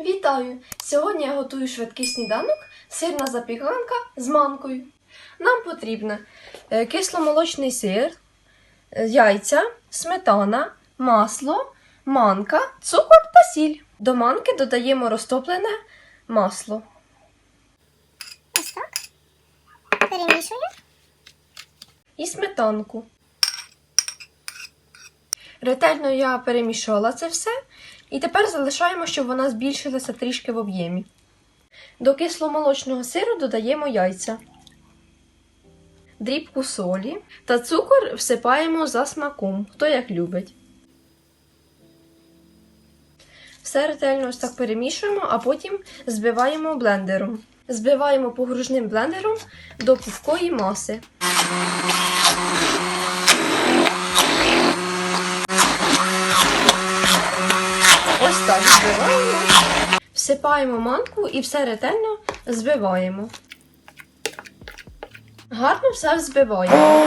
Вітаю! Сьогодні я готую швидкий сніданок, сирна запіканка з манкою. Нам потрібно е, кисломолочний сир, е, яйця, сметана, масло, манка, цукор та сіль. До манки додаємо розтоплене масло. Ось так. Перемішую. І сметанку. Ретельно я перемішала це все, і тепер залишаємо, щоб вона збільшилася трішки в об'ємі. До кисломолочного сиру додаємо яйця, дрібку солі та цукор всипаємо за смаком, хто як любить. Все ретельно ось так перемішуємо, а потім збиваємо блендером. Збиваємо погружним блендером до пухкої маси. Ось так збиваємо. Всипаємо манку і все ретельно збиваємо. Гарно все збиваємо.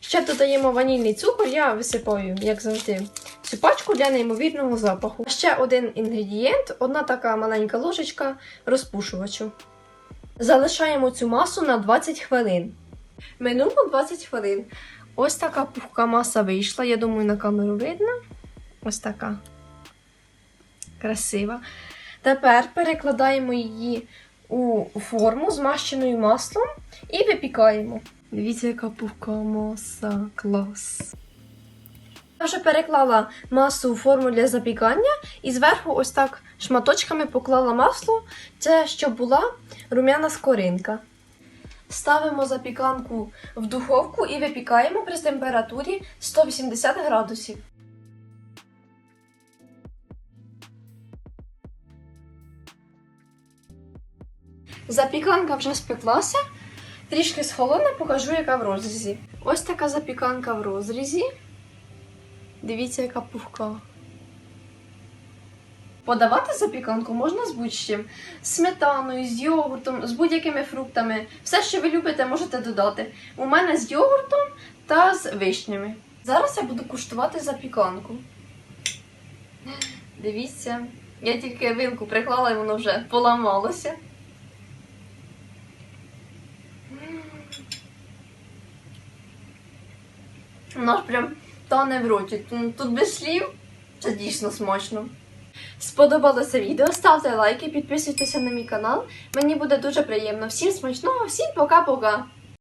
Ще додаємо ванільний цукор, я висипаю, як завжди, цю пачку для неймовірного запаху. Ще один інгредієнт, одна така маленька ложечка розпушувачу. Залишаємо цю масу на 20 хвилин. Минуло 20 хвилин. Ось така пухка маса вийшла. Я думаю, на камеру видно. Ось така. Красива. Тепер перекладаємо її у форму змащеною маслом і випікаємо. Дивіться, яка пухка маса. Клас. Я вже переклала масу у форму для запікання і зверху ось так шматочками поклала масло. Це щоб була рум'яна скоринка. Ставимо запіканку в духовку і випікаємо при температурі 180 градусів. Запіканка вже спеклася. Трішки схолоне, покажу, яка в розрізі. Ось така запіканка в розрізі. Дивіться, яка пухка. Подавати запіканку можна з будь-чим. З сметаною, з йогуртом, з будь-якими фруктами. Все, що ви любите, можете додати. У мене з йогуртом та з вишнями. Зараз я буду куштувати запіканку. Дивіться, я тільки вилку приклала і воно вже поламалося. Воно ж прям тане в роті. Тут без слів. Це дійсно смачно. Сподобалося відео, ставте лайки, підписуйтеся на мій канал. Мені буде дуже приємно. Всім смачного, всім пока-пока!